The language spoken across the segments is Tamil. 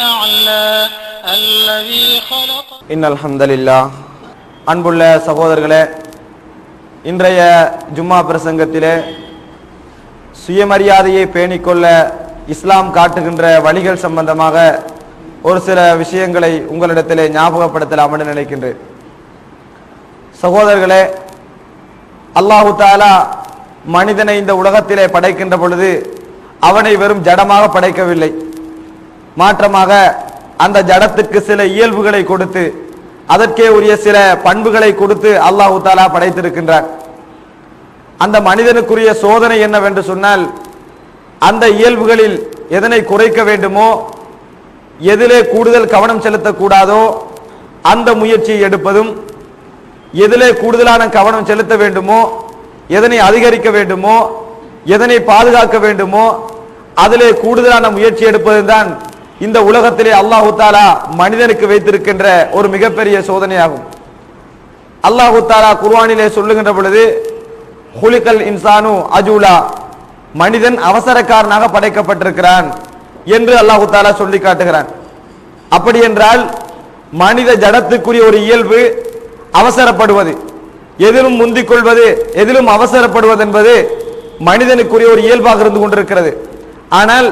الأعلى الذي خلق இன் அல்ஹம்துலில்லா அன்புள்ள சகோதரர்களே இன்றைய ஜும்மா பிரசங்கத்திலே சுயமரியாதையை பேணிக்கொள்ள இஸ்லாம் காட்டுகின்ற வழிகள் சம்பந்தமாக ஒரு சில விஷயங்களை உங்களிடத்திலே ஞாபகப்படுத்தலாம் என்று நினைக்கின்றேன் சகோதரர்களே அல்லாஹு தாலா மனிதனை இந்த உலகத்திலே படைக்கின்ற பொழுது அவனை வெறும் ஜடமாக படைக்கவில்லை மாற்றமாக அந்த ஜடத்துக்கு சில இயல்புகளை கொடுத்து அதற்கே உரிய சில பண்புகளை கொடுத்து அல்லாஹு தாலா படைத்திருக்கின்றார். அந்த மனிதனுக்குரிய சோதனை என்னவென்று சொன்னால் அந்த இயல்புகளில் எதனை குறைக்க வேண்டுமோ எதிலே கூடுதல் கவனம் செலுத்தக்கூடாதோ அந்த முயற்சியை எடுப்பதும் எதிலே கூடுதலான கவனம் செலுத்த வேண்டுமோ எதனை அதிகரிக்க வேண்டுமோ எதனை பாதுகாக்க வேண்டுமோ அதிலே கூடுதலான முயற்சி எடுப்பதுதான் இந்த உலகத்திலே அல்லாஹு தாலா மனிதனுக்கு வைத்திருக்கின்ற ஒரு மிகப்பெரிய சோதனையாகும். அல்லாஹு தாலா குர்வானிலே சொல்லுகின்ற பொழுது ஹுலிகல் இன்சானு அஜூலா. மனிதன் அவசரக்காரனாக படைக்கப்பட்டிருக்கிறான் என்று அல்லாஹு தாலா சொல்லி காட்டுகிறான். அப்படி என்றால் மனித ஜடத்துக்குரிய ஒரு இயல்பு அவசரப்படுவது எதிலும் முந்திக் கொள்வது எதிலும் அவசரப்படுவது என்பது மனிதனுக்குரிய ஒரு இயல்பாக இருந்து கொண்டிருக்கிறது. ஆனால்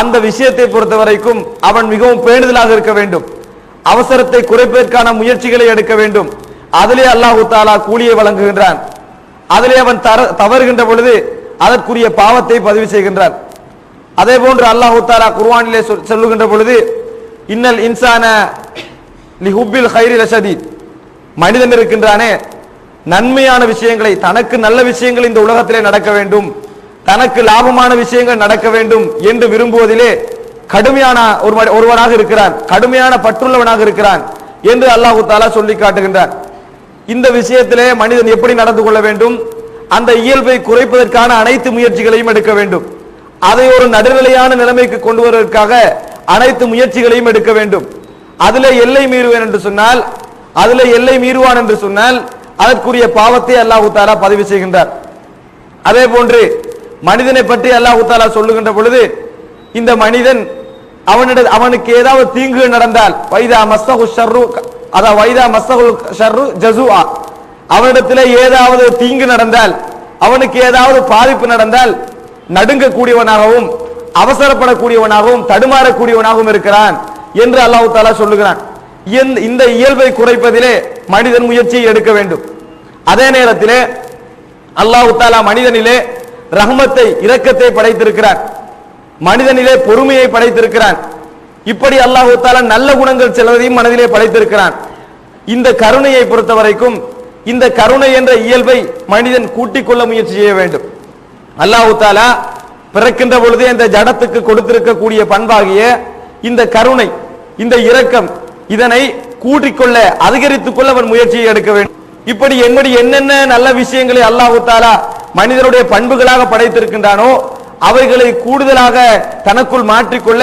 அந்த விஷயத்தை பொறுத்த வரைக்கும் அவன் மிகவும் பேணுதலாக இருக்க வேண்டும். அவசரத்தை குறைப்பதற்கான முயற்சிகளை எடுக்க வேண்டும். அதிலே அல்லாஹு தாலா கூலியை வழங்குகின்றான். அதிலே அவன் தர- தவறுகின்ற பொழுது அதற்குரிய பாவத்தை பதிவு செய்கின்றான். அதே போன்று அல்லாஹு தாலா குர்வானிலே சொல்- சொல்லுகின்ற பொழுது இன்னல் இன்சான லிஹுப்பில் ஹைரி ரசதி மனிதன் இருக்கின்றானே நன்மையான விஷயங்களை தனக்கு நல்ல விஷயங்கள் இந்த உலகத்திலே நடக்க வேண்டும். தனக்கு லாபமான விஷயங்கள் நடக்க வேண்டும் என்று விரும்புவதிலே கடுமையான ஒரு ஒருவனாக இருக்கிறான். கடுமையான பற்றுள்ளவனாக இருக்கிறான் என்று அல்லாஹு தாலா சொல்லி காட்டுகின்றான். இந்த விஷயத்திலே மனிதன் எப்படி நடந்து கொள்ள வேண்டும்? அந்த இயல்பை குறைப்பதற்கான அனைத்து முயற்சிகளையும் எடுக்க வேண்டும். அதை ஒரு நடுநிலையான நிலைமைக்கு கொண்டு வருவதற்காக அனைத்து முயற்சிகளையும் எடுக்க வேண்டும். அதிலே எல்லை மீறுவேன் என்று சொன்னால் அதிலே எல்லை மீறுவான் என்று சொன்னால் அதற்குரிய பாவத்தை அல்லாஹு தாலா பதிவு செய்கின்றார். அதே போன்று மனிதனை பற்றி அல்லாஹு தாலா சொல்லுகின்ற பொழுது இந்த மனிதன் அவனிட அவனுக்கு ஏதாவது தீங்கு நடந்தால் வைதா மஸ்தகு ஷர்ரு அதாவது வைதா மஸ்தகு ஷர்ரு ஜசுஆ அவனிடத்திலே ஏதாவது தீங்கு நடந்தால் அவனுக்கு ஏதாவது பாதிப்பு நடந்தால் நடுங்கக்கூடியவனாகவும் அவசரப்படக்கூடியவனாகவும் தடுமாறக்கூடியவனாகவும் இருக்கிறான் என்று அல்லாஹு தாலா சொல்லுகிறான். இந்த இயல்பை குறைப்பதிலே மனிதன் முயற்சியை எடுக்க வேண்டும். அதே நேரத்திலே அல்லாஹு தாலா மனிதனிலே ரஹ்மத்தை இரக்கத்தை படைத்திருக்கிறான் மனிதனிலே பொறுமையை படைத்திருக்கிறான். இப்படி அல்லாஹு தாலா நல்ல குணங்கள் சிலரையும் மனதிலே படைத்திருக்கிறான். இந்த கருணையை பொறுத்த வரைக்கும் இந்த கருணை என்ற இயல்பை மனிதன் கூட்டிக் கொள்ள முயற்சி செய்ய வேண்டும். அல்லாஹு தாலா பிறக்கின்ற பொழுதே இந்த ஜடத்துக்கு கொடுத்திருக்கக்கூடிய பண்பாகிய இந்த கருணை இந்த இரக்கம் இதனை கூட்டிக்கொள்ள அதிகரித்துக் கொள்ள அவன் முயற்சியை எடுக்க வேண்டும். இப்படி என்னடி என்னென்ன நல்ல விஷயங்களை அல்லாஹு தாலா மனிதனுடைய பண்புகளாக படைத்திருக்கின்றானோ அவைகளை கூடுதலாக தனக்குள் மாற்றிக்கொள்ள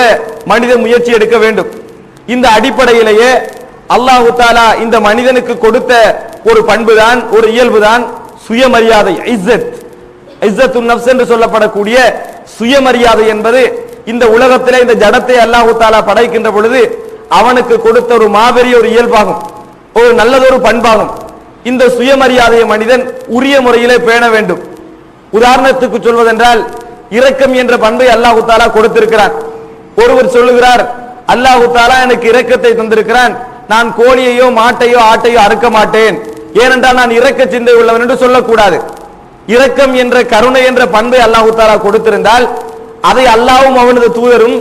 மனிதன் முயற்சி எடுக்க வேண்டும். இந்த அடிப்படையிலேயே அல்லாஹு தாலா இந்த மனிதனுக்கு கொடுத்த ஒரு பண்புதான் ஒரு இயல்புதான் சுயமரியாதை இஸ்ஸத். இஸ்ஸத்து நப்ஸ் என்று சொல்லப்படக்கூடிய சுயமரியாதை என்பது இந்த உலகத்தில் இந்த ஜடத்தை அல்லாஹு தாலா படைக்கின்ற பொழுது அவனுக்கு கொடுத்த ஒரு மாபெரிய ஒரு இயல்பாகும் ஒரு நல்லதொரு பண்பாகும். இந்த சுயமரியாதையை மனிதன் உரிய முறையிலே பேண வேண்டும். உதாரணத்துக்கு சொல்வதென்றால் இரக்கம் என்ற பண்பை அல்லாஹு தாலா கொடுத்திருக்கிறான். ஒருவர் சொல்லுகிறார் அல்லாஹு தாலா எனக்கு இரக்கத்தை தந்திருக்கிறான். நான் கோழியையோ மாட்டையோ ஆட்டையோ அறுக்க மாட்டேன். ஏனென்றால் நான் இரக்க சிந்தை உள்ளவன் என்று சொல்லக்கூடாது. இரக்கம் என்ற கருணை என்ற பண்பை அல்லாஹு தாலா கொடுத்திருந்தால் அதை அல்லாவும் அவனது தூதரும்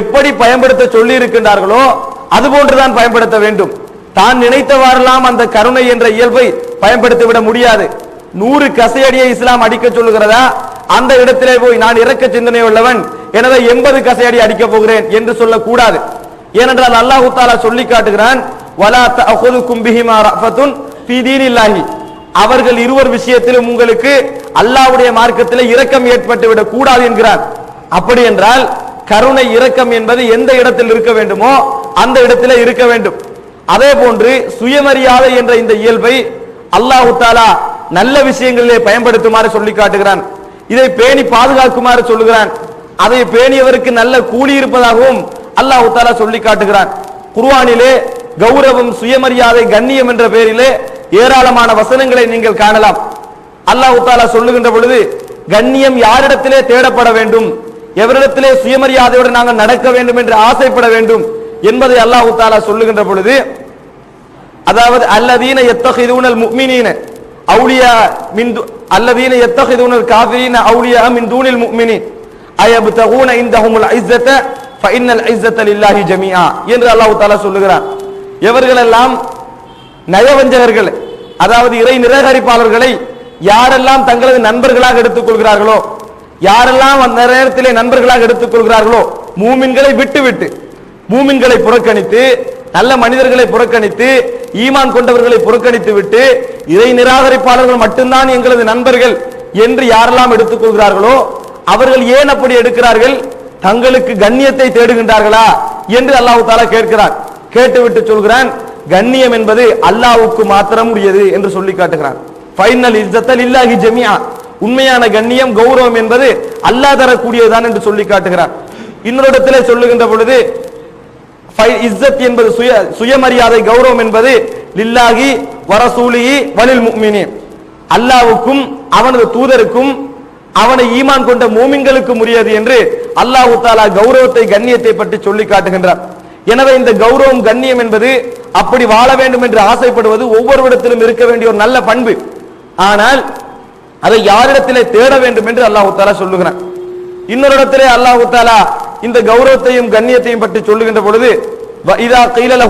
எப்படி பயன்படுத்த சொல்லி இருக்கின்றார்களோ அதுபோன்றுதான் பயன்படுத்த வேண்டும். தான் நினைத்தவாறெல்லாம் அந்த கருணை என்ற இயல்பை பயன்படுத்தி விட முடியாது. நூறு கசையடியை இஸ்லாம் அடிக்க சொல்லுகிறதா? அந்த இடத்திலே போய் நான் இறக்க சிந்தனை உள்ளவன். எனவே எண்பது கசையடி அடிக்க போகிறேன் என்று சொல்லக்கூடாது. ஏனென்றால் அல்லாஹு தாலா சொல்லி காட்டுகிறான் வலா தஅகுதுக்கும் பிஹிமா ரஃபத்துன் ஃபீ தீனில்லாஹி. அவர்கள் இருவர் விஷயத்திலும் உங்களுக்கு அல்லாஹ்வுடைய மார்க்கத்திலே இரக்கம் ஏற்பட்டு விடக் கூடாது என்கிறார். அப்படி என்றால் கருணை இரக்கம் என்பது எந்த இடத்தில் இருக்க வேண்டுமோ அந்த இடத்திலே இருக்க வேண்டும். அதே போன்று சுயமரியாதை என்ற இந்த இயல்பை அல்லாஹு தாலா நல்ல விஷயங்களிலே பயன்படுத்துமாறு சொல்லி காட்டுகிறான். இதை பேணி பாதுகாக்குமாறு சொல்லுகிறான். அதை பேணியவருக்கு நல்ல கூலி இருப்பதாகவும் அல்லாஹு தாலா சொல்லி காட்டுகிறான். குர்வானிலே கௌரவம் சுயமரியாதை கண்ணியம் என்ற பெயரிலே ஏராளமான வசனங்களை நீங்கள் காணலாம். அல்லாஹு தாலா சொல்லுகின்ற பொழுது கண்ணியம் யாரிடத்திலே தேடப்பட வேண்டும்? எவரிடத்திலே சுயமரியாதையோடு நாங்கள் நடக்க வேண்டும் என்று ஆசைப்பட வேண்டும்? என்பதை அல்லாஹு தாலா சொல்லுகின்ற பொழுது அதாவது அல்லதீன எத்தகைதூனல் முக்மினீன அவுளியா மின் அல்லதீன எத்தகிதூனல் காஃபிரீன அவுளியா மின் தூனில் முஃமினீன் அயப்தகூன இந்தஹுமுல் இஸ்ஸத ஃபஇன்னல் இஸ்ஸத லில்லாஹி ஜமீஆ என்று அல்லாஹ் தஆலா சொல்லுகிறான். எவர்களெல்லாம் நயவஞ்சகர்கள். அதாவது இறை நிராகரிப்பாளர்களை யாரெல்லாம் தங்களது நண்பர்களாக எடுத்துக் கொள்கிறார்களோ யாரெல்லாம் அந்த நேரத்திலே நண்பர்களாக எடுத்துக் கொள்கிறார்களோ மூமின்களை விட்டுவிட்டு மூமின்களை புறக்கணித்து நல்ல மனிதர்களை புறக்கணித்து ஈமான் கொண்டவர்களை புறக்கணித்து விட்டு இறை நிராகரிப்பாளர்கள் மட்டும்தான் எங்களது நண்பர்கள் என்று யாரெல்லாம் எடுத்துக் கொள்கிறார்களோ அவர்கள் ஏன் அப்படி எடுக்கிறார்கள்? தங்களுக்கு கண்ணியத்தை தேடுகின்றார்களா என்று அல்லாஹு தாலா கேட்கிறார் கேட்டுவிட்டு சொல்கிறான் கண்ணியம் என்பது அல்லாவுக்கு மாத்திரம் உரியது என்று சொல்லி காட்டுகிறான். ஃபைனல் இஸ்ஸத்தல் இல்லாஹி ஜமியா உண்மையான கண்ணியம் கௌரவம் என்பது அல்லாஹ் தரக்கூடியதுதான் என்று சொல்லி காட்டுகிறான். இன்னொரு இடத்திலே சொல்லுகின்ற பொழுது இஸ்ஸத் என்பது சுய சுயமரியாதை கௌரவம் என்பது லில்லாகி வரசூலிஹி வலில் முக்மினி அல்லாவுக்கும் அவனது தூதருக்கும் அவனை ஈமான் கொண்ட மூமின்களுக்கும் உரியது என்று அல்லாஹு தாலா கௌரவத்தை கண்ணியத்தை பற்றி சொல்லி காட்டுகின்றார். எனவே இந்த கௌரவம் கண்ணியம் என்பது அப்படி வாழ வேண்டும் என்று ஆசைப்படுவது ஒவ்வொருவிடத்திலும் இருக்க வேண்டிய ஒரு நல்ல பண்பு. ஆனால் அதை யாரிடத்திலே தேட வேண்டும் என்று அல்லாஹு தாலா சொல்லுகிறான். இன்னொரு இடத்திலே அல்லாஹு தாலா இந்த கௌரவத்தையும் கண்ணியத்தையும் பற்றி சொல்லுகின்ற பொழுது வ- இதா கைலல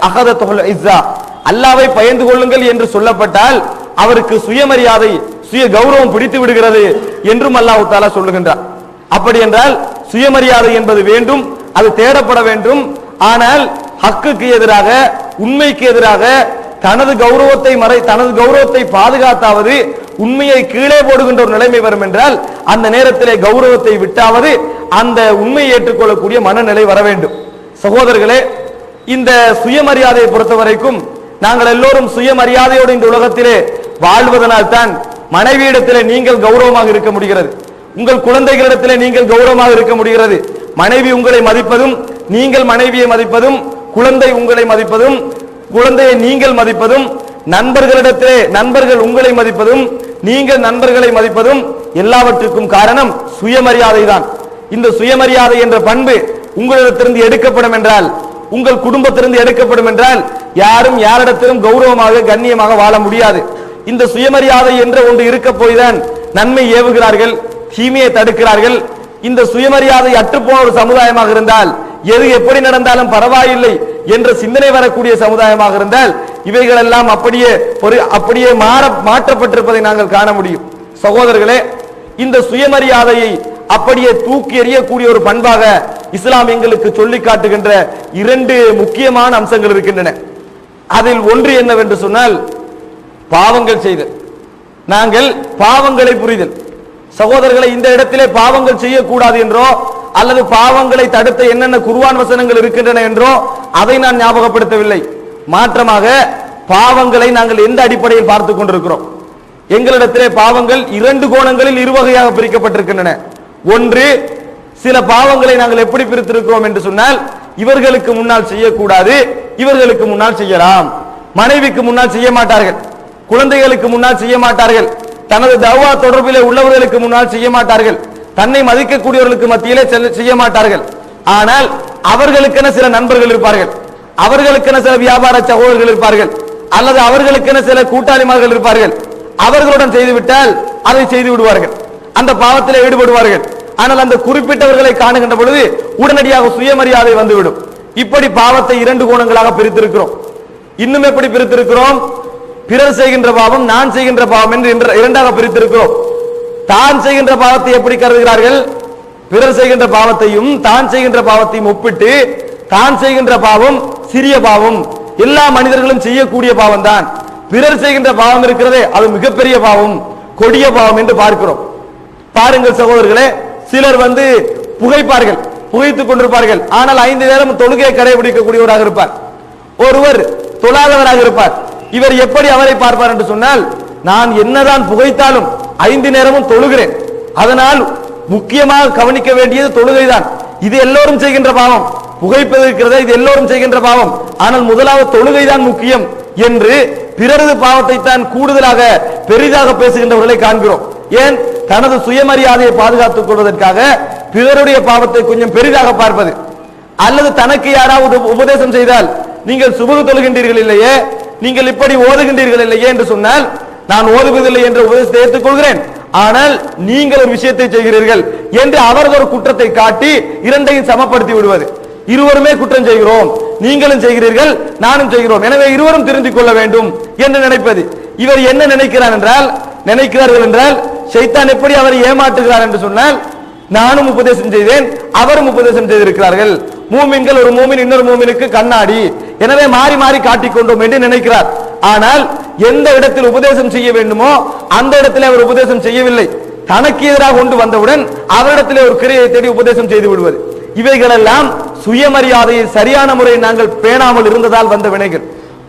அகத தொகல் இஸ்ஸா. அல்லாவை பயந்து கொள்ளுங்கள் என்று சொல்லப்பட்டால் அவருக்கு சுயமரியாதை சுய கௌரவம் பிடித்து விடுகிறது என்றும் அல்லாஹ் தாலா சொல்லுகின்றார் அப்படி என்றால் சுயமரியாதை என்பது வேண்டும் அது தேடப்பட வேண்டும். ஆனால் ஹக்குக்கு எதிராக உண்மைக்கு எதிராக தனது கௌரவத்தை மறை தனது கௌரவத்தை பாதுகாத்தாவது உண்மையை கீழே போடுகின்ற ஒரு நிலைமை வரும் என்றால் அந்த நேரத்திலே கௌரவத்தை விட்டாவது அந்த உண்மையை ஏற்றுக்கொள்ளக்கூடிய மனநிலை வர வேண்டும். சகோதரர்களே இந்த சுயமரியாதையை பொறுத்த வரைக்கும் நாங்கள் எல்லோரும் சுயமரியாதையோடு இந்த உலகத்திலே வாழ்வதனால் தான் மனைவியிடத்திலே நீங்கள் கௌரவமாக இருக்க முடிகிறது. உங்கள் குழந்தைகளிடத்திலே நீங்கள் கௌரவமாக இருக்க முடிகிறது. மனைவி உங்களை மதிப்பதும் நீங்கள் மனைவியை மதிப்பதும் குழந்தை உங்களை மதிப்பதும் குழந்தையை நீங்கள் மதிப்பதும் நண்பர்களிடத்திலே நண்பர்கள் உங்களை மதிப்பதும் நீங்கள் நண்பர்களை மதிப்பதும் எல்லாவற்றுக்கும் காரணம் சுயமரியாதை தான் இந்த சுயமரியாதை என்ற பண்பு உங்களிடத்திலிருந்து எடுக்கப்படும் என்றால் உங்கள் குடும்பத்திலிருந்து எடுக்கப்படும் என்றால் யாரும் யாரிடத்திலும் கௌரவமாக கண்ணியமாக வாழ முடியாது. இந்த சுயமரியாதை என்ற ஒன்று இருக்க போய்தான் நன்மை ஏவுகிறார்கள் தீமையை தடுக்கிறார்கள். இந்த சுயமரியாதை அற்றுப்போன ஒரு சமுதாயமாக இருந்தால் எது எப்படி நடந்தாலும் பரவாயில்லை என்ற சிந்தனை வரக்கூடிய சமுதாயமாக இருந்தால் இவைகள் எல்லாம் அப்படியே ஒரு அப்படியே மாற மாற்றப்பட்டிருப்பதை நாங்கள் காண முடியும். சகோதரர்களே இந்த சுயமரியாதையை அப்படியே தூக்கி எறியக்கூடிய ஒரு பண்பாக இஸ்லாம் எங்களுக்கு சொல்லி காட்டுகின்ற இரண்டு முக்கியமான அம்சங்கள் இருக்கின்றன. அதில் ஒன்று என்னவென்று சொன்னால் பாவங்கள் செய்தல். நாங்கள் பாவங்களை புரிதல். சகோதரர்களை இந்த இடத்திலே பாவங்கள் செய்யக்கூடாது என்றோ அல்லது பாவங்களை தடுத்த என்னென்ன குருவான் வசனங்கள் இருக்கின்றன என்றோ அதை நான் ஞாபகப்படுத்தவில்லை. மாற்றமாக பாவங்களை நாங்கள் எந்த அடிப்படையில் பார்த்துக் கொண்டிருக்கிறோம்? எங்களிடத்திலே பாவங்கள் இரண்டு கோணங்களில் இருவகையாக பிரிக்கப்பட்டிருக்கின்றன. ஒன்று சில பாவங்களை நாங்கள் எப்படி பிரித்திருக்கிறோம் என்று சொன்னால் இவர்களுக்கு முன்னால் செய்யக்கூடாது இவர்களுக்கு முன்னால் செய்யலாம். மனைவிக்கு முன்னால் செய்ய மாட்டார்கள் குழந்தைகளுக்கு முன்னால் செய்ய மாட்டார்கள் தனது தவா தொடர்பிலே உள்ளவர்களுக்கு முன்னால் செய்ய மாட்டார்கள் தன்னை மதிக்கக்கூடியவர்களுக்கு மத்தியிலே செய்ய மாட்டார்கள். ஆனால் அவர்களுக்கென சில நண்பர்கள் இருப்பார்கள். அவர்களுக்கென சில வியாபார சகோதரர்கள் இருப்பார்கள் அல்லது அவர்களுக்கென சில கூட்டாளிமார்கள் இருப்பார்கள். அவர்களுடன் செய்துவிட்டால் அதை செய்து விடுவார்கள். அந்த பாவத்திலே ஈடுபடுவார்கள். ஆனால் அந்த குறிப்பிட்டவர்களை காணுகின்ற பொழுது உடனடியாக சுயமரியாதை வந்துவிடும். இப்படி பாவத்தை இரண்டு கோணங்களாக பிரித்திருக்கிறோம். இன்னும் எப்படி பிரித்திருக்கிறோம்? பிறர் செய்கின்ற பாவம் நான் செய்கின்ற பாவம் என்று இரண்டாக பிரித்திருக்கிறோம். தான் செய்கின்ற பாவத்தை எப்படி கருதுகிறார்கள்? பிறர் செய்கின்ற பாவத்தையும் தான் செய்கின்ற பாவத்தையும் ஒப்பிட்டு தான் செய்கின்ற பாவம் சிறிய பாவம். எல்லா மனிதர்களும் செய்யக்கூடிய பாவம் தான் பிறர் செய்கின்ற பாவம் இருக்கிறதே அது மிகப்பெரிய பாவம். கொடிய பாவம் என்று பார்க்கிறோம். பாருங்கள் சகோதரர்களே சிலர் வந்து புகைப்பார்கள் புகைத்துக் கொண்டிருப்பார்கள். ஆனால் ஐந்து நேரம் தொழுகையை கடைபிடிக்கக்கூடியவராக இருப்பார். ஒருவர் தொழாதவராக இருப்பார். இவர் எப்படி அவரை பார்ப்பார் என்று சொன்னால் நான் என்னதான் புகைத்தாலும் ஐந்து நேரமும் தொழுகிறேன். அதனால் முக்கியமாக கவனிக்க வேண்டியது தொழுகைதான். இது எல்லோரும் செய்கின்ற பாவம். புகைப்பது இருக்கிறதே இது எல்லோரும் செய்கின்ற பாவம். ஆனால் முதலாவது தொழுகை தான் முக்கியம் என்று பிறரது பாவத்தை தான் கூடுதலாக பெரிதாக பேசுகின்றவர்களை காண்கிறோம். ஏன்? தனது சுயமரியாதையை பாதுகாத்துக் கொள்வதற்காக பிறருடைய பாவத்தை கொஞ்சம் பெரிதாக பார்ப்பது. அல்லது தனக்கு யாராவது உபதேசம் செய்தால் நீங்கள் சுபகு தொழுகின்றீர்கள் இல்லையே நீங்கள் இப்படி ஓதுகின்றீர்கள் இல்லையே என்று சொன்னால் நான் ஓதுவதில்லை என்ற உபதேசத்தை ஏற்றுக்கொள்கிறேன். ஆனால் நீங்கள் ஒரு விஷயத்தை செய்கிறீர்கள் என்று அவரது ஒரு குற்றத்தை காட்டி இரண்டையும் சமப்படுத்தி விடுவது. இருவருமே குற்றம் செய்கிறோம். நீங்களும் செய்கிறீர்கள் நானும் செய்கிறோம். எனவே இருவரும் திருந்திக் கொள்ள வேண்டும். என்று நினைப்பது? இவர் என்ன நினைக்கிறார் என்றால் நினைக்கிறார்கள் என்றால் சைத்தான் எப்படி அவரை ஏமாற்றுகிறார் என்று சொன்னால் நானும் உபதேசம் செய்தேன் அவரும் உபதேசம் செய்திருக்கிறார்கள். மூமின்கள் ஒரு மூமின் இன்னொரு மூமினுக்கு கண்ணாடி. எனவே மாறி மாறி காட்டிக்கொண்டோம் என்று நினைக்கிறார். ஆனால் எந்த இடத்தில் உபதேசம் செய்ய வேண்டுமோ அந்த இடத்தில் அவர் உபதேசம் செய்யவில்லை. தனக்கு எதிராக கொண்டு வந்தவுடன் அவரிடத்திலே ஒரு கிரியை தேடி உபதேசம் செய்து விடுவது. இவைகளெல்லாம் சுயமரியாதையை சரியான முறையில் நாங்கள் பேணாமல் இருந்ததால் வந்த வினைகள்.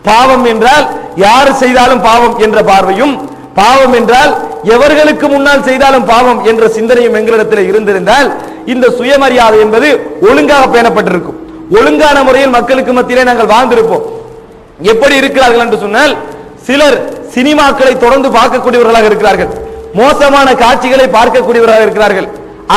பாவம் என்றால் யார் செய்தாலும் பாவம் என்ற பார்வையும் பாவம் என்றால் எவர்களுக்கு முன்னால் செய்தாலும் பாவம் என்ற சிந்தனையும் எங்களிடத்தில் இருந்திருந்தால் இந்த சுயமரியாதை என்பது ஒழுங்காக பேணப்பட்டிருக்கும். ஒழுங்கான முறையில் மக்களுக்கு மத்தியிலே நாங்கள் வாழ்ந்திருப்போம். எப்படி இருக்கிறார்கள் என்று சொன்னால் சிலர் சினிமாக்களை தொடர்ந்து பார்க்கக்கூடியவர்களாக இருக்கிறார்கள். மோசமான காட்சிகளை பார்க்கக்கூடியவர்களாக இருக்கிறார்கள்.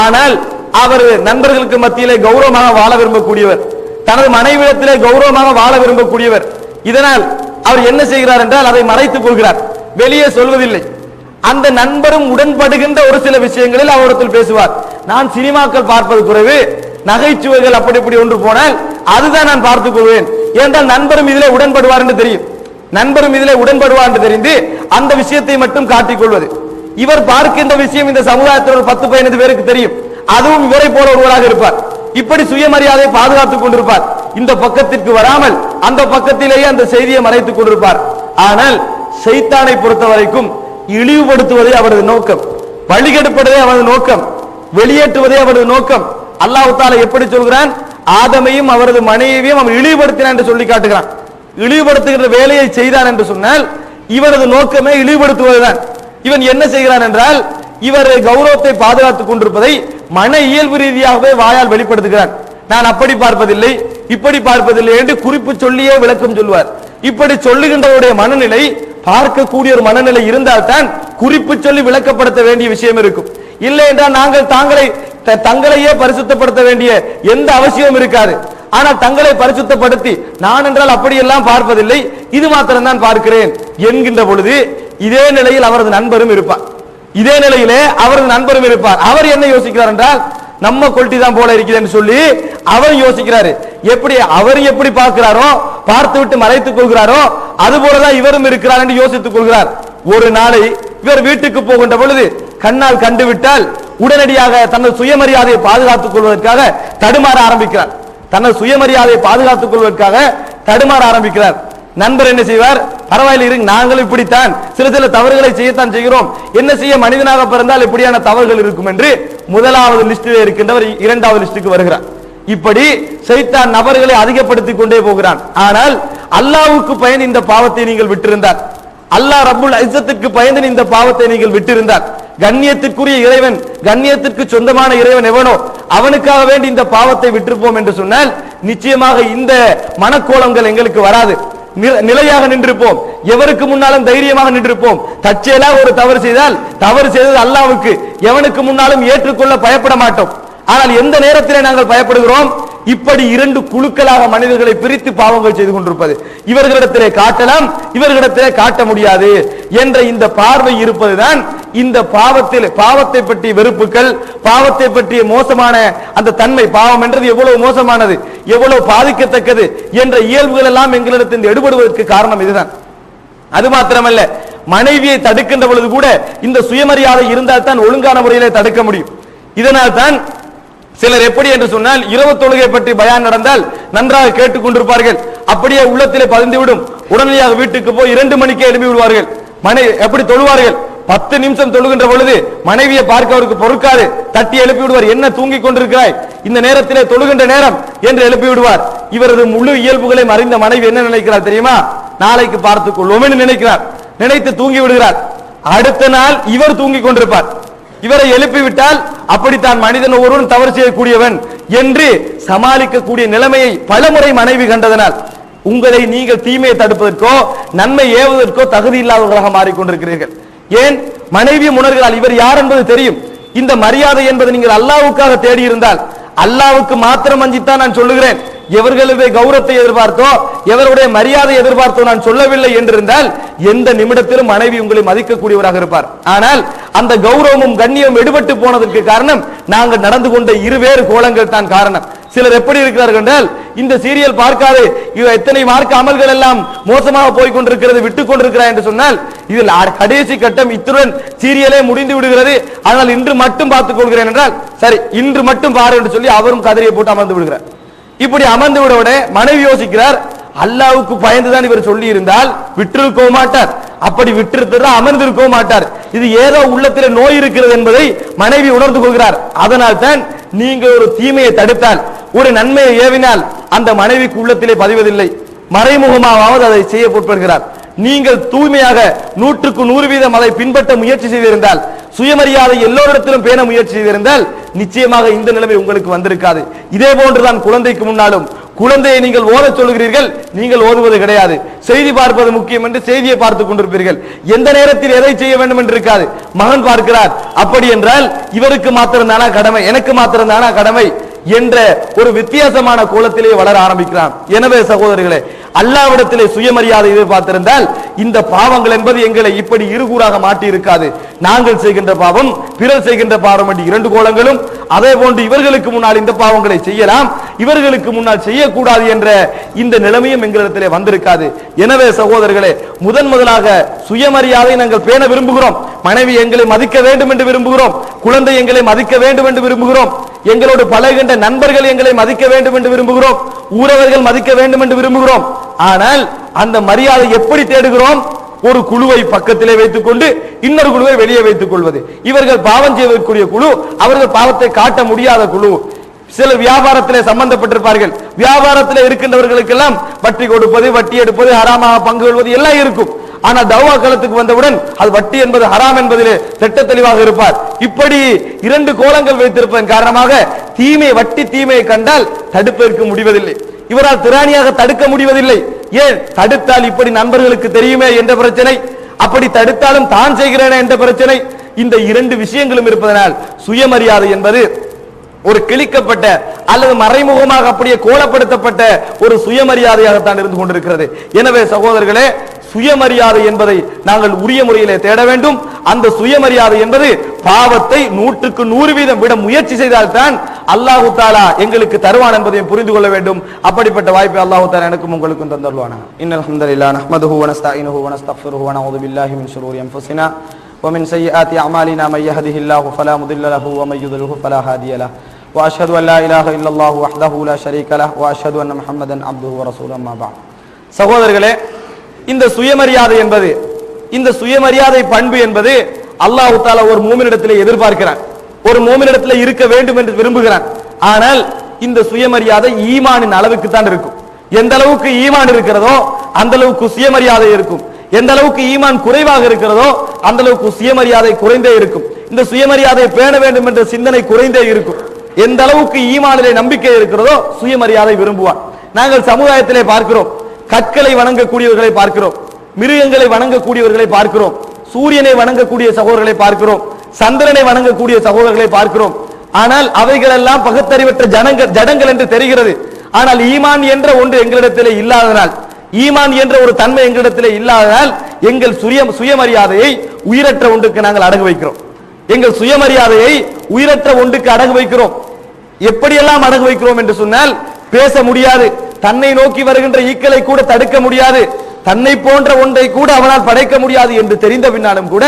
ஆனால் அவர் நண்பர்களுக்கு மத்தியிலே கௌரவமாக வாழ விரும்பக்கூடியவர். தனது மனைவிடத்திலே கௌரவமாக வாழ விரும்பக்கூடியவர். இதனால் அவர் என்ன செய்கிறார் என்றால் அதை மறைத்துக் கொள்கிறார். வெளியே சொல்வதில்லை. அந்த நண்பரும் உடன்படுகின்ற ஒரு சில விஷயங்களில் அவரிடத்தில் பேசுவார். நான் சினிமாக்கள் பார்ப்பது குறைவு நகைச்சுவைகள் அப்படி இப்படி ஒன்று போனால் அதுதான் நான் பார்த்துக் கொள்வேன். ஏனென்றால் நண்பரும் இதிலே உடன்படுவார் என்று தெரியும். நண்பரும் இதிலே உடன்படுவார் என்று தெரிந்து அந்த விஷயத்தை மட்டும் காட்டிக் கொள்வது. இவர் பார்க்கின்ற விஷயம் இந்த சமுதாயத்தில் ஒரு பத்து பதினைந்து பேருக்கு தெரியும். அதுவும் இவரை போல ஒருவராக இருப்பார். இப்படி சுயமரியாதையை பாதுகாத்துக் கொண்டிருப்பார். இந்த பக்கத்திற்கு வராமல் அந்த பக்கத்திலேயே அந்த செய்தியை மறைத்துக் கொண்டிருப்பார். ஆனால் சைத்தானை பொறுத்த வரைக்கும் இழிவுபடுத்துவதே அவரது நோக்கம். வழிகெடுப்பதே அவரது நோக்கம். வெளியேற்றுவதே அவரது நோக்கம். அல்லாஹ் தாலா எப்படி சொல்கிறான்? ஆதமையும் அவரது மனைவியும் அவன் இழிவுபடுத்தினான் என்று சொல்லி காட்டுகிறான். இழிவுபடுத்துகின்ற வேலையை செய்தான் என்று சொன்னால் இவரது நோக்கமே இழிவுபடுத்துவதுதான். இவன் என்ன செய்கிறான் என்றால் இவர் கௌரவத்தை பாதுகாத்துக் கொண்டிருப்பதை மன இயல்பு ரீதியாகவே வாயால் வெளிப்படுத்துகிறான் நான் அப்படி பார்ப்பதில்லை இப்படி பார்ப்பதில்லை என்று குறிப்பு சொல்லியே விளக்கம் சொல்வார். இப்படி சொல்லுகின்றவருடைய மனநிலை பார்க்கக்கூடிய ஒரு மனநிலை இருந்தால்தான் குறிப்பு சொல்லி விளக்கப்படுத்த வேண்டிய விஷயம் இருக்கும். இல்லை என்றால் நாங்கள் தாங்களை த- தங்களையே பரிசுத்தப்படுத்த வேண்டிய எந்த அவசியமும் இருக்காது. ஆனால் தங்களை பரிசுத்தப்படுத்தி நான் என்றால் அப்படியெல்லாம் பார்ப்பதில்லை. இது மாத்திரம்தான் பார்க்கிறேன் என்கின்ற பொழுது இதே நிலையில் அவரது நண்பரும் இருப்பார். இதே நிலையிலே அவரது நண்பரும் இருப்பார். அவர் என்ன யோசிக்கிறார் என்றால் நம்ம கொல்ட்டி தான் போல இருக்குதுன்னு சொல்லி அவர் யோசிக்கிறாரு. எப்படி அவர் எப்படி பார்க்கிறாரோ பார்த்து விட்டு மறைத்துக் கொள்கிறாரோ அது போலதான் இவரும் இருக்கிறார் என்று யோசித்துக் கொள்கிறார். ஒரு நாளை இவர் வீட்டுக்கு போகின்ற பொழுது கண்ணால் கண்டுவிட்டால் உடனடியாக தனது சுயமரியாதையை பாதுகாத்துக் கொள்வதற்காக தடுமாற ஆரம்பிக்கிறார். தனது சுயமரியாதையை பாதுகாத்துக் கொள்வதற்காக தடுமாற ஆரம்பிக்கிறார். நண்பர் என்ன செய்வார்? பரவாயில்லை இருங்க. நாங்களும் இப்படித்தான். சில சில தவறுகளை செய்யத்தான் செய்கிறோம். என்ன செய்ய மனிதனாக பிறந்தால் இப்படியான தவறுகள் இருக்கும் என்று முதலாவது லிஸ்டில் இருக்கின்றவர் இரண்டாவது லிஸ்டுக்கு வருகிறார். இப்படி சைத்தான் நபர்களை அதிகப்படுத்திக் கொண்டே போகிறான். ஆனால் அல்லாவுக்கு பயன் இந்த பாவத்தை நீங்கள் விட்டிருந்தார். அல்லாஹ் ரபுல் ஐசத்துக்கு பயந்து இந்த பாவத்தை நீங்கள் விட்டிருந்தார். கண்ணியத்திற்குரிய இறைவன் கண்ணியத்திற்கு சொந்தமான இறைவன் எவனோ அவனுக்காக வேண்டி இந்த பாவத்தை விட்டிருப்போம் என்று சொன்னால் நிச்சயமாக இந்த மனக்கோலங்கள் எங்களுக்கு வராது. நிலையாக நின்றிருப்போம். எவருக்கு முன்னாலும் தைரியமாக நின்றிருப்போம். தற்செயலாக ஒரு தவறு செய்தால் தவறு செய்தது அல்லாவுக்கு. எவனுக்கு முன்னாலும் ஏற்றுக்கொள்ள பயப்பட மாட்டோம். ஆனால் எந்த நேரத்திலே நாங்கள் பயப்படுகிறோம்? இப்படி இரண்டு குழுக்களாக மனிதர்களை பிரித்து பாவங்கள் செய்து கொண்டிருப்பது. இவர்களிடத்திலே காட்டலாம் இவர்களிடத்திலே காட்ட முடியாது என்ற இந்த பார்வை இருப்பதுதான் இந்த பாவத்தில் பாவத்தை பற்றிய வெறுப்புகள் பாவத்தை பற்றிய மோசமான அந்த தன்மை. பாவம் என்றது எவ்வளவு மோசமானது எவ்வளவு பாதிக்கத்தக்கது என்ற இயல்புகள் எல்லாம் எங்களிடத்தில் எடுபடுவதற்கு காரணம் இதுதான். அது மாத்திரமல்ல மனைவியை தடுக்கின்ற பொழுது கூட இந்த சுயமரியாதை இருந்தால் தான் ஒழுங்கான முறையிலே தடுக்க முடியும். இதனால் தான் சிலர் எப்படி என்று சொன்னால் இரவு தொழுகை பற்றி பயான் நடந்தால் நன்றாக கேட்டுக் கொண்டிருப்பார்கள் அப்படியே உள்ளத்திலே பதிந்துவிடும். உடனடியாக வீட்டுக்கு போய் இரண்டு மணிக்கு எழுப்பி விடுவார்கள். மனை எப்படி தொழுவார்கள்? பத்து நிமிஷம் தொழுகின்ற பொழுது மனைவியை பார்க்க அவருக்கு பொறுக்காது. தட்டி எழுப்பி விடுவார். என்ன தூங்கிக் கொண்டிருக்கிறாய்? இந்த நேரத்திலே தொழுகின்ற நேரம் என்று எழுப்பி விடுவார். இவரது முழு இயல்புகளையும் அறிந்த மனைவி என்ன நினைக்கிறார் தெரியுமா? நாளைக்கு பார்த்துக் கொள்வோம் என்று நினைக்கிறார். நினைத்து தூங்கி விடுகிறார். அடுத்த நாள் இவர் தூங்கிக் கொண்டிருப்பார். இவரை எழுப்பிவிட்டால் அப்படித்தான் மனிதன் ஒருவன் தவறு செய்யக்கூடியவன் என்று சமாளிக்கக்கூடிய நிலைமையை பலமுறை மனைவி கண்டதனால் உங்களை நீங்கள் தீமையை தடுப்பதற்கோ நன்மை ஏவுவதற்கோ தகுதி இல்லாதவர்களாக மாறிக்கொண்டிருக்கிறீர்கள். ஏன்? மனைவி உணர்கிறாள் இவர் யார் என்பது தெரியும். இந்த மரியாதை என்பது நீங்கள் அல்லாவுக்காக தேடி இருந்தால் அல்லாவுக்கு மாத்திரம் அஞ்சித்தான் நான் சொல்லுகிறேன். எவர்களுடைய கௌரவத்தை எதிர்பார்த்தோ எவருடைய மரியாதை எதிர்பார்த்தோ நான் சொல்லவில்லை என்றிருந்தால் எந்த நிமிடத்திலும் மனைவி உங்களை மதிக்கக்கூடியவராக இருப்பார். ஆனால் அந்த கௌரவமும் கண்ணியம் எடுபட்டு போனதற்கு காரணம் நாங்கள் நடந்து கொண்ட இருவேறு கோலங்கள் தான் காரணம். சிலர் எப்படி இருக்கிறார்கள் என்றால் இந்த சீரியல் பார்க்காது எத்தனை மார்க்க அமல்கள் எல்லாம் மோசமாக போய் கொண்டிருக்கிறது விட்டு கொண்டிருக்கிறார் என்று சொன்னால் இதில் கடைசி கட்டம் இத்துடன் சீரியலே முடிந்து விடுகிறது. ஆனால் இன்று மட்டும் பார்த்துக் கொள்கிறேன் என்றால் சரி இன்று மட்டும் பாரு என்று சொல்லி அவரும் கதிரியை போட்டு அமர்ந்து விடுகிறார். இப்படி அமர்ந்து விட உடனே மனைவி யோசிக்கிறார் அல்லாவுக்கு பயந்துதான் இவர் சொல்லி இருந்தால் விட்டிருக்கவும் மாட்டார். அப்படி விட்டிருத்தா அமர்ந்திருக்கவும் மாட்டார். இது ஏதோ உள்ளத்தில் நோய் இருக்கிறது என்பதை மனைவி உணர்ந்து கொள்கிறார். அதனால் தான் நீங்கள் ஒரு தீமையை தடுத்தால் ஒரு நன்மையை ஏவினால் அந்த மனைவிக்கு உள்ளத்திலே பதிவதில்லை. மறைமுகமாவது அதை செய்ய பொறுப்படுகிறார் நீங்கள் தூய்மையாக நூற்றுக்கு நூறு வீதம் அதை பின்பற்ற முயற்சி செய்திருந்தால் சுயமரியாதை எல்லோரிடத்திலும் பேண முயற்சி செய்திருந்தால் நிச்சயமாக இந்த நிலைமை உங்களுக்கு வந்திருக்காது. இதே போன்றுதான் குழந்தைக்கு முன்னாலும் குழந்தையை நீங்கள் ஓதச் சொல்கிறீர்கள் நீங்கள் ஓதுவது கிடையாது. செய்தி பார்ப்பது முக்கியம் என்று செய்தியை பார்த்துக் கொண்டிருப்பீர்கள். எந்த நேரத்தில் எதை செய்ய வேண்டும் என்று இருக்காது. மகன் பார்க்கிறார் அப்படி என்றால் இவருக்கு மாத்திரம் தானா கடமை? எனக்கு மாத்திரம் தானா கடமை? என்ற ஒரு வித்தியாசமான கோலத்திலே வளர ஆரம்பிக்கிறான். எனவே சகோதரர்களே அல்லாவிடத்திலே சுயமரியாதை எதிர்பார்த்திருந்தால் இந்த பாவங்கள் என்பது எங்களை இப்படி இருகூறாக மாட்டி இருக்காது நாங்கள் செய்கின்ற பாவம் பிறர் செய்கின்ற பாவம் என்று இரண்டு கோலங்களும். அதே போன்று இவர்களுக்கு முன்னால் இந்த பாவங்களை செய்யலாம். இவர்களுக்கு முன்னால் செய்யக்கூடாது என்ற இந்த நிலைமையும் எங்களிடத்திலே வந்திருக்காது. எனவே சகோதரர்களே முதன் முதலாக சுயமரியாதை நாங்கள் பேண விரும்புகிறோம். மனைவி எங்களை மதிக்க வேண்டும் என்று விரும்புகிறோம். குழந்தை எங்களை மதிக்க வேண்டும் என்று விரும்புகிறோம். எங்களோடு பழகின்ற நண்பர்கள் எங்களை மதிக்க வேண்டும் என்று விரும்புகிறோம். ஊரவர்கள் மதிக்க வேண்டும் என்று விரும்புகிறோம். ஆனால் அந்த மரியாதை எப்படி தேடுகிறோம்? ஒரு குழுவை பக்கத்திலே வைத்துக் கொண்டு இன்னொரு குழுவை வெளியே வைத்துக் கொள்வது இவர்கள் பாவம் செய்வதற்குரிய குழு அவர்கள் பாவத்தை காட்ட முடியாத குழு. சில வியாபாரத்திலே சம்பந்தப்பட்டிருப்பார்கள். வியாபாரத்தில் இருக்கின்றவர்களுக்கெல்லாம் வட்டி கொடுப்பது வட்டி எடுப்பது ஹராமாக பங்கு கொள்வது எல்லாம் இருக்கும். ஆனா தௌவா காலத்துக்கு வந்தவுடன் அது வட்டி என்பது ஹராம் என்பதிலே திட்ட தெளிவாக இருப்பார். இப்படி இரண்டு கோலங்கள் வைத்திருப்பதன் காரணமாக தீமை வட்டி தீமையை கண்டால் தடுப்பதற்கு முடிவதில்லை. இவரால் திராணியாக தடுக்க முடிவதில்லை. ஏன் தடுத்தால் இப்படி நண்பர்களுக்கு தெரியுமே என்ற பிரச்சனை? அப்படி தடுத்தாலும் தான் செய்கிறேனே என்ற பிரச்சனை? இந்த இரண்டு விஷயங்களும் இருப்பதனால் சுயமரியாதை என்பது ஒரு கிழிக்கப்பட்ட அல்லது மறைமுகமாக அப்படியே கோலப்படுத்தப்பட்ட ஒரு சுயமரியாதையாகத்தான் இருந்து கொண்டிருக்கிறது. எனவே சகோதரர்களே சுயமரியாதை என்பதை நாங்கள் உரிய முறையிலே தேட வேண்டும். அந்த சுயமரியாதை என்பது பாவத்தை நூற்றுக்கு நூறு வீதம் விட முயற்சி செய்தால்தான் அல்லாஹு தாலா எங்களுக்கு தருவான் என்பதையும் புரிந்து கொள்ள வேண்டும். அப்படிப்பட்ட வாய்ப்பை அல்லாஹு தாலா எனக்கும் உங்களுக்கும் தந்தருவானா இன்னல் அஹமதுல்லா நஹ்மதுஹு வனஸ்தாயினுஹு வனஸ்தஃபிருஹு வனஊது பில்லாஹி மின் ஷுரூரி அன்ஃபுசினா. ومن سيئات أعمالنا من يهده الله فلا مضل له ومن يضلله فلا هادي له وأشهد أن لا إله إلا الله وحده لا شريك له وأشهد أن محمدا عبده ورسوله ما بعد சகோதரர்களே இந்த சுயமரியாதை என்பது இந்த சுயமரியாதை பண்பு என்பது அல்லாஹு தாலா ஒரு மூமினிடத்தில் எதிர்பார்க்கிறான். ஒரு மூமினிடத்தில் இருக்க வேண்டும் என்று விரும்புகிறான். ஆனால் இந்த சுயமரியாதை ஈமானின் அளவுக்கு தான் இருக்கும். எந்த அளவுக்கு ஈமான் இருக்கிறதோ அந்த அளவுக்கு சுயமரியாதை இருக்கும். எந்த அளவுக்கு ஈமான் குறைவாக இருக்கிறதோ அந்த அளவுக்கு சுயமரியாதை குறைந்தே இருக்கும். இந்த சுயமரியாதை பேண வேண்டும் என்ற சிந்தனை குறைந்தே இருக்கும். எந்த அளவுக்கு ஈமானிலே நம்பிக்கை இருக்கிறதோ சுயமரியாதை விரும்புவான். நாங்கள் சமுதாயத்திலே பார்க்கிறோம். கற்களை வணங்கக்கூடியவர்களை பார்க்கிறோம். மிருகங்களை வணங்கக்கூடியவர்களை பார்க்கிறோம். சூரியனை வணங்கக்கூடிய சகோதரர்களை பார்க்கிறோம். சந்திரனை வணங்கக்கூடிய சகோதரர்களை பார்க்கிறோம். ஆனால் அவைகளெல்லாம் பகுத்தறிவற்ற ஜனங்கள் ஜடங்கள் என்று தெரிகிறது. ஆனால் ஈமான் என்ற ஒன்று எங்களிடத்திலே இல்லாதனால் ஈமான் என்ற ஒரு தன்மை எங்களிடத்திலே இல்லாததால் எங்கள் சுய சுயமரியாதையை உயிரற்ற ஒன்றுக்கு நாங்கள் அடகு வைக்கிறோம். எங்கள் சுயமரியாதையை உயிரற்ற ஒன்றுக்கு அடகு வைக்கிறோம். எப்படியெல்லாம் அடகு வைக்கிறோம் என்று சொன்னால் பேச முடியாது. தன்னை நோக்கி வருகின்ற ஈக்களை கூட தடுக்க முடியாது. தன்னை போன்ற ஒன்றை கூட அவனால் படைக்க முடியாது என்று தெரிந்த பின்னாலும் கூட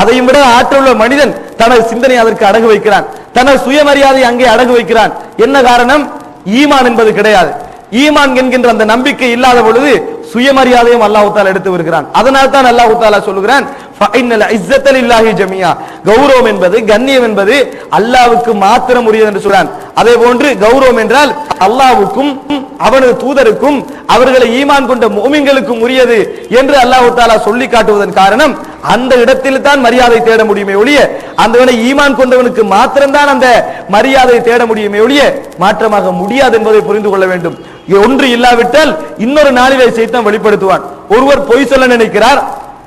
அதையும் விட ஆற்றலுள்ள மனிதன் தனது சிந்தனை அதற்கு அடகு வைக்கிறான். தனது சுயமரியாதை அங்கே அடகு வைக்கிறான். என்ன காரணம்? ஈமான் என்பது கிடையாது. ஈமான் என்கின்ற அந்த நம்பிக்கை இல்லாத பொழுது சுயமரியாதையும் அல்லாஹால எடுத்து வருகிறான். அதனால் தான் அல்லாஹால சொல்லுகிறான் ஜமியா கௌரவம் என்பது கண்ணியம் என்பது அல்லாவுக்கு மாத்திரம் உரியது என்று சொல்றான். அதே போன்று கௌரவம் என்றால் அல்லாவுக்கும் அவனது தூதருக்கும் அவர்களை ஈமான் கொண்ட மோமிங்களுக்கும் உரியது என்று அல்லாஹ் தாலா சொல்லி காட்டுவதன் காரணம் அந்த இடத்தில் தான் மரியாதை தேட முடியுமே ஒழிய அந்தவனை ஈமான் கொண்டவனுக்கு மாத்திரம்தான் அந்த மரியாதை தேட முடியுமே ஒழிய மாற்றமாக முடியாது என்பதை புரிந்து கொள்ள வேண்டும். ஒன்று இல்லாவிட்டால் இன்னொரு நாளிலே சைத்தான் வெளிப்படுத்துவான். ஒருவர் பொய் சொல்ல நினைக்கிறார்.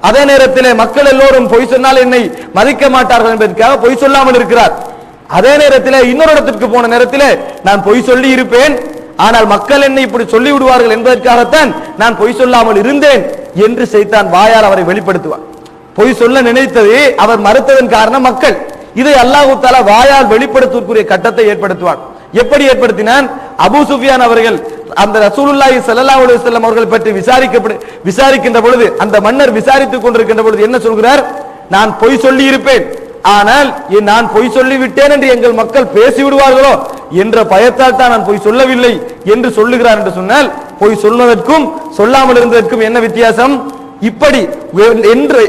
அதே நேரத்திலே மக்கள் எல்லோரும் பொய் சொன்னால் என்னை மதிக்க மாட்டார்கள் என்பதற்காக பொய் சொல்லாமல் இருக்கிறார். அதே நேரத்திலே இன்னொரு இடத்திற்கு போன நேரத்திலே நான் பொய் சொல்லி இருப்பேன். ஆனால் மக்கள் என்னை இப்படி சொல்லி விடுவார்கள் என்பதற்காகத்தான் நான் பொய் சொல்லாமல் இருந்தேன் என்று செய்தான் வாயால் அவரை வெளிப்படுத்துவார் பொய் சொல்ல நினைத்தது அவர் மறுத்ததன் காரணம் மக்கள். இதை அல்லாஹு தாலா வாயால் வெளிப்படுத்துவதற்குரிய கட்டத்தை ஏற்படுத்துவான். எப்படி ஏற்படுத்தினான்? அபு சுஃபியான் அவர்கள் அந்த ரசூலுல்லாஹி ஸல்லல்லாஹு அலைஹி வஸல்லம் அவர்கள் பற்றி விசாரிக்கப்படு விசாரிக்கின்ற பொழுது அந்த மன்னர் விசாரித்துக் கொண்டிருக்கின்ற பொழுது என்ன சொல்கிறார்? நான் பொய் சொல்லி இருப்பேன் ஆனால் நான் பொய் சொல்லி விட்டேன் என்று எங்கள் மக்கள் பேசி விடுவார்களோ? என்ற பயத்தால் தான் நான் பொய் சொல்லவில்லை என்று சொல்லுகிறார் என்று சொன்னால் பொய் சொல்வதற்கும் சொல்லாமல் இருந்ததற்கும் என்ன வித்தியாசம்? இப்படி என்று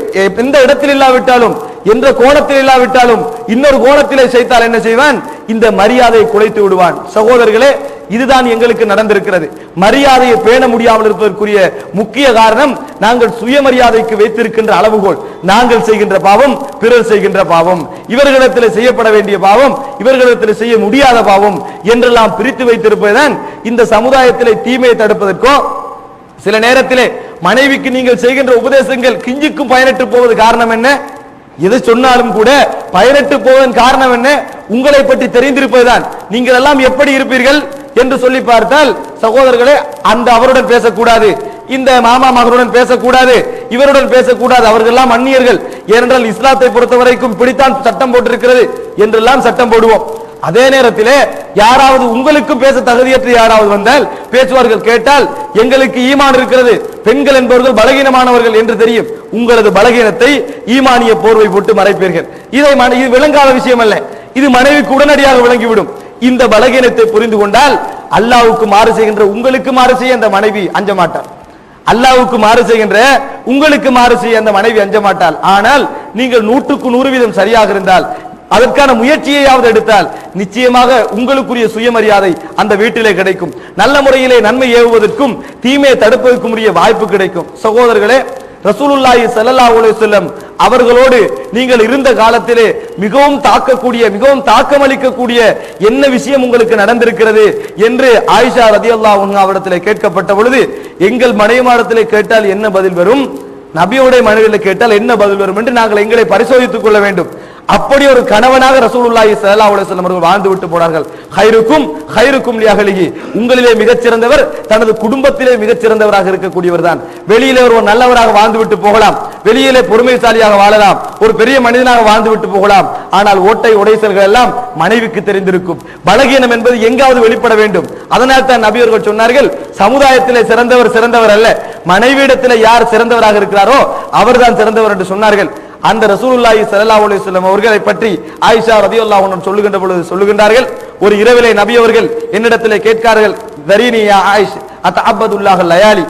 எந்த இடத்தில் இல்லாவிட்டாலும் என்ற கோணத்தில் இல்லாவிட்டாலும் இன்னொரு கோணத்திலே செய்தால் என்ன செய்வான்? இந்த மரியாதையை குலைத்து விடுவான். சகோதரர்களே இதுதான் எங்களுக்கு நடந்திருக்கிறது. மரியாதையை பேண முடியாமல் இருப்பதற்குரிய முக்கிய காரணம் நாங்கள் சுயமரியாதைக்கு வைத்திருக்கின்ற அளவுகோல். நாங்கள் செய்கின்ற பாவம் பிறர் செய்கின்ற பாவம். இவர்களிடத்தில் செய்யப்பட வேண்டிய பாவம் இவர்களிடத்தில் செய்ய முடியாத பாவம் என்றெல்லாம் பிரித்து வைத்திருப்பதுதான் இந்த சமுதாயத்திலே தீமையை தடுப்பதற்கோ சில நேரத்திலே மனைவிக்கு நீங்கள் செய்கின்ற உபதேசங்கள் கிஞ்சிக்கும் பயனற்று போவது காரணம் என்ன? எது சொன்னாலும் கூட பயனற்று போவதன் காரணம் என்ன? உங்களை பற்றி தெரிந்திருப்பதுதான். நீங்கள் எல்லாம் எப்படி இருப்பீர்கள்? என்று சொல்லி பார்த்தால் சகோதரர்களே அந்த அவருடன் பேசக்கூடாது. இந்த மாமா மகனுடன் பேசக்கூடாது. இவருடன் பேசக்கூடாது. அவர்கள்லாம் அந்நியர்கள். ஏனென்றால் இஸ்லாத்தை பொறுத்த வரைக்கும் பிடித்தான் சட்டம் போட்டிருக்கிறது என்றெல்லாம் சட்டம் போடுவோம். அதே நேரத்திலே யாராவது உங்களுக்கும் பேச தகுதியற்ற யாராவது வந்தால் பேசுவார்கள் கேட்டால் எங்களுக்கு ஈமான் இருக்கிறது. பெண்கள் என்பவர்கள் பலகீனமானவர்கள் என்று தெரியும். உங்களது பலகீனத்தை ஈமானிய போர்வை போட்டு மறைப்பீர்கள். இதை இது விளங்காத விஷயம் அல்ல இது மனைவிக்கு உடனடியாக விளங்கிவிடும். இந்த பலகீனத்தை புரிந்து கொண்டால் அல்லாவுக்கு மாறு செய்கின்ற உங்களுக்கு மாறு செய்ய அந்த மனைவி அஞ்ச மாட்டார். அல்லாவுக்கு மாறு செய்கின்ற உங்களுக்கு மாறு செய்ய அந்த மனைவி அஞ்ச மாட்டாள். ஆனால் நீங்கள் நூற்றுக்கு நூறு வீதம் சரியாக இருந்தால் அதற்கான முயற்சியையாவது எடுத்தால் நிச்சயமாக உங்களுக்குரிய சுயமரியாதை அந்த வீட்டிலே கிடைக்கும். நல்ல முறையிலே நன்மை ஏவுவதற்கும் தீமையை தடுப்பதற்கும் உரிய வாய்ப்பு கிடைக்கும். சகோதரர்களே ரசூலுல்லாஹி ஸல்லல்லாஹு அலைஹி வஸல்லம் அவர்களோடு நீங்கள் இருந்த காலத்திலே மிகவும் தாக்கக்கூடிய மிகவும் தாக்கமளிக்கக்கூடிய என்ன விஷயம் உங்களுக்கு நடந்திருக்கிறது என்று ஆயிஷா ரதியல்லாஹு அன்ஹா அவரிடத்திலே கேட்கப்பட்ட பொழுது எங்கள் மனைவிமாரத்திலே கேட்டால் என்ன பதில் வரும்? நபியோடைய மனைவியில் கேட்டால் என்ன பதில் வரும் என்று நாங்கள் எங்களை பரிசோதித்துக் கொள்ள வேண்டும். அப்படி ஒரு கணவனாக ரசூலுல்லாஹி ஸல்லல்லாஹு அலைஹி வஸல்லம் அவர்கள் வாழ்ந்து விட்டு போனார்கள். ஹைருக்கும் ஹைருக்கும் லியஹலிஹி உங்களிலே மிகச் சிறந்தவர் தனது குடும்பத்திலே மிகச்சிறந்தவராக இருக்கக்கூடியவர் தான். வெளியிலே ஒரு நல்லவராக வாழ்ந்து விட்டு போகலாம். வெளியிலே பொறுமைசாலியாக வாழலாம். ஒரு பெரிய மனிதனாக வாழ்ந்து விட்டு போகலாம். ஆனால் ஓட்டை உடைசல்கள் எல்லாம் மனைவிக்கு தெரிந்திருக்கும். பலகீனம் என்பது எங்காவது வெளிப்பட வேண்டும். அதனால் தான் நபியர்கள் சொன்னார்கள் சமுதாயத்திலே சிறந்தவர் சிறந்தவர் அல்ல. மனைவியிடத்திலே யார் சிறந்தவராக இருக்கிறாரோ அவர்தான் சிறந்தவர் என்று சொன்னார்கள். அந்த ரசூலுல்லாஹி ஸல்லல்லாஹு அலைஹி வஸல்லம் அவர்களை பற்றி ஆயிஷா ரலியல்லாஹு அன்ஹா சொல்லுகின்ற பொழுது சொல்லுகின்றார்கள் ஒரு இரவிலே நபி அவர்கள் என்னிடத்திலே கேட்கிறார்கள் தரீனி யா ஆயிஷ் அத்தஅபதுல்லாஹ் லயாலி.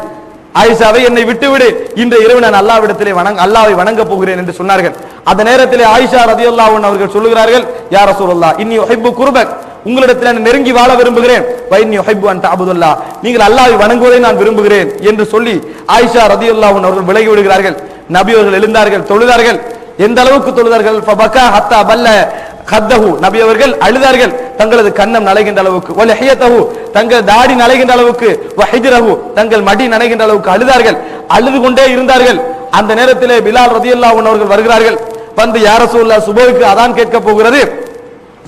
ஆயிஷாவை என்னை விட்டுவிடு இந்த இரவு நான் அல்லாஹ்விடத்திலே வணங்க அல்லாஹ்வை வணங்க போகிறேன் என்று சொன்னார்கள். அந்த நேரத்திலே ஆயிஷா ரலியல்லாஹு அன்ஹா அவர்கள் சொல்லுகிறார்கள் யா ரசூலுல்லாஹ் இன்னி உஹிப்பு குர்பக் உங்களிடத்தில் நான் நெருங்கி வாழ விரும்புகிறேன். வைன்னி யுஹிப்பு அன் தஅபுதுல்லாஹ் நீங்கள் அல்லாஹ்வை வணங்குவதை நான் விரும்புகிறேன் என்று சொல்லி ஆயிஷா ரலியல்லாஹு அவர்கள் விலகி விடுகிறார்கள். நபி அவர்கள் எழுந்தார்கள் தொழுதார்கள். எந்த அளவுக்கு தொழுதார்கள்? ஃபபக்கா ஹத்தா பல்ல ஹத்தஹு. நபி அவர்கள் அழுதார்கள். தங்களது கண்ணம் நலைகின்ற அளவுக்கு. வலஹியதஹு தங்கள் தாடி நலைகின்ற அளவுக்கு. வஹிஜ்ரஹு தங்கள் மடி நனைகின்ற அளவுக்கு அழுதார்கள். அழுது கொண்டே இருந்தார்கள். அந்த நேரத்திலே பிலால் ரதியல்லா அவர்கள் வருகிறார்கள். வந்து யார ரசூலுல்லாஹ் சுபஹுக்கு அதான் கேட்க போகிறது.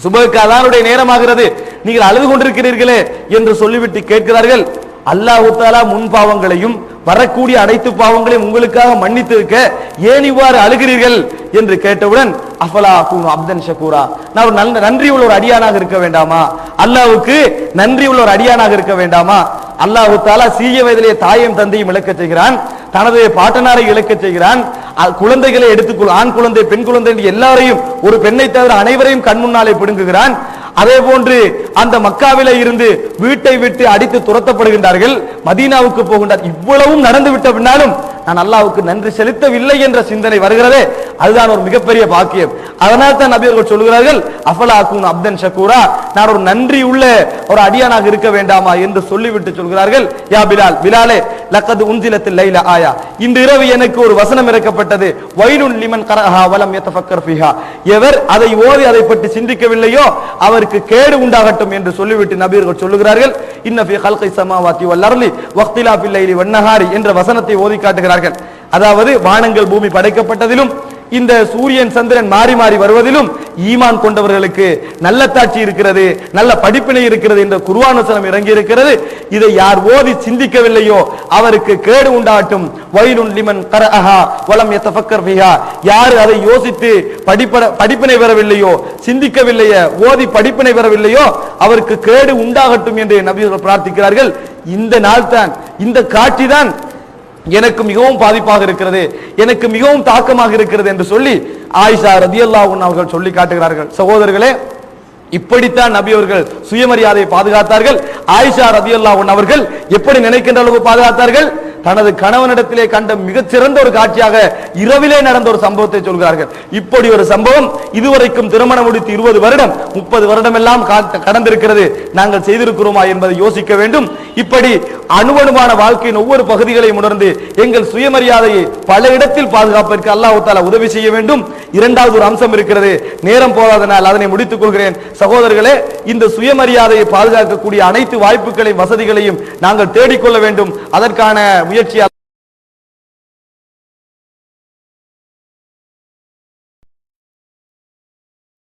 சுபகுக்கு அதானுடைய நேரமாகிறது. நீங்கள் அழுது கொண்டிருக்கிறீர்களே என்று சொல்லிவிட்டு கேட்கிறார்கள். அல்லாஹு தாலா முன் பாவங்களையும் வரக்கூடிய அனைத்து பாவங்களையும் உங்களுக்காக மன்னித்து இருக்க ஏன் இவ்வாறு அழுகிறீர்கள் என்று கேட்டவுடன் அஃபலா கூனு அப்தன் ஷக்கூரா நான் ஒரு நல்ல நன்றி உள்ள ஒரு அடியானாக இருக்க வேண்டாமா? அல்லாவுக்கு நன்றி உள்ள ஒரு அடியானாக இருக்க வேண்டாமா? அல்லாஹு தாலா சீய வயதிலே தாயும் தந்தையும் இழக்க செய்கிறான் தனது பாட்டனாரை இழக்க செய்கிறான் குழந்தைகளை எடுத்துக்கொள் ஆண் குழந்தை பெண் குழந்தை எல்லாரையும் ஒரு பெண்ணை தவிர அனைவரையும் கண் முன்னாலே பிடுங்குகிறான். அதே போன்று அந்த மக்காவில இருந்து வீட்டை விட்டு அடித்து துரத்தப்படுகின்றார்கள். மதீனாவுக்கு போகின்றார். இவ்வளவும் நடந்து விட்ட பின்னாலும் நான் அல்லாவுக்கு நன்றி செலுத்தவில்லை என்ற சிந்தனை வருகிறதே அதுதான் ஒரு மிகப்பெரிய பாக்கியம். அதனால் தான் நபி அவர்கள் சொல்கிறார்கள் அஃபலாக்கும் அப்தன் ஷக்கூரா நான் ஒரு நன்றி உள்ள ஒரு அடியானாக இருக்க வேண்டாமா? என்று சொல்லிவிட்டு சொல்கிறார்கள் யா பிலால் பிலாலே லக்கது உந்திலத்தில் லைல ஆயா. இந்த இரவு எனக்கு ஒரு வசனம் இறக்கப்பட்டது வைனுன் லிமன் கரஹா வலம் யத்தஃபக்கர் ஃபிஹா. எவர் அதை ஓதி அதை பற்றி சிந்திக்கவில்லையோ அவருக்கு கேடு உண்டாகட்டும் என்று சொல்லிவிட்டு நபியர்கள் சொல்லுகிறார்கள் இன்ன ஃபி ஹல்கை சமாவாத்தி வல்லர்லி வக்திலா வக்திலாஃபில் வண்ணஹாரி என்ற வசனத்தை ஓதி சொல்கிறார்கள் அதாவது வானங்கள் பூமி படைக்கப்பட்டதிலும் இந்த சூரியன் சந்திரன் மாறி மாறி வருவதிலும் ஈமான் கொண்டவர்களுக்கு நல்ல தாட்சி இருக்கிறது நல்ல படிப்பினை இருக்கிறது என்ற குருவானுசனம் இறங்கி இருக்கிறது இதை யார் ஓதி சிந்திக்கவில்லையோ அவருக்கு கேடு உண்டாட்டும். வயலுன் லிமன் கரஹா வளம் எத்தபக்கர் பிஹா யார் அதை யோசித்து படிப்பட படிப்பினை பெறவில்லையோ சிந்திக்கவில்லையோ ஓதி படிப்பினை பெறவில்லையோ அவருக்கு கேடு உண்டாகட்டும் என்று நபிகள் பிரார்த்திக்கிறார்கள். இந்த நாள் தான் இந்த காட்சி தான் எனக்கு மிகவும் பாதிப்பாக இருக்கிறது எனக்கு மிகவும் தாக்கமாக இருக்கிறது என்று சொல்லி ஆயிஷா ரதியல்லாஹு அவர்கள் சொல்லி காட்டுகிறார்கள். சகோதரர்களே இப்படித்தான் நபி அவர்கள் சுயமரியாதையை பாதுகாத்தார்கள். ஆயிஷா ரதியல்லாஹு அவர்கள் எப்படி நினைக்கின்ற அளவு பாதுகாத்தார்கள்? தனது கணவனிடத்திலே கண்ட மிகச்சிறந்த ஒரு காட்சியாக இரவிலே நடந்த ஒரு சம்பவத்தை சொல்கிறார்கள். இப்படி ஒரு சம்பவம் இதுவரைக்கும் திருமணம் முடித்து இருபது வருடம் முப்பது வருடம் எல்லாம் கடந்திருக்கிறது. நாங்கள் செய்திருக்கிறோமா என்பதை யோசிக்க வேண்டும். இப்படி அணுவணுவான வாழ்க்கையின் ஒவ்வொரு பகுதிகளையும் உணர்ந்து எங்கள் சுயமரியாதையை பல இடத்தில் பாதுகாப்பதற்கு அல்லாஹ் தாலா உதவி செய்ய வேண்டும். இரண்டாவது ஒரு அம்சம் இருக்கிறது. நேரம் போதாதனால் அதனை முடித்துக் கொள்கிறேன். சகோதரர்களே இந்த சுயமரியாதையை பாதுகாக்கக்கூடிய அனைத்து வாய்ப்புகளையும் வசதிகளையும் நாங்கள் தேடிக்கொள்ள வேண்டும். அதற்கான முயற்சி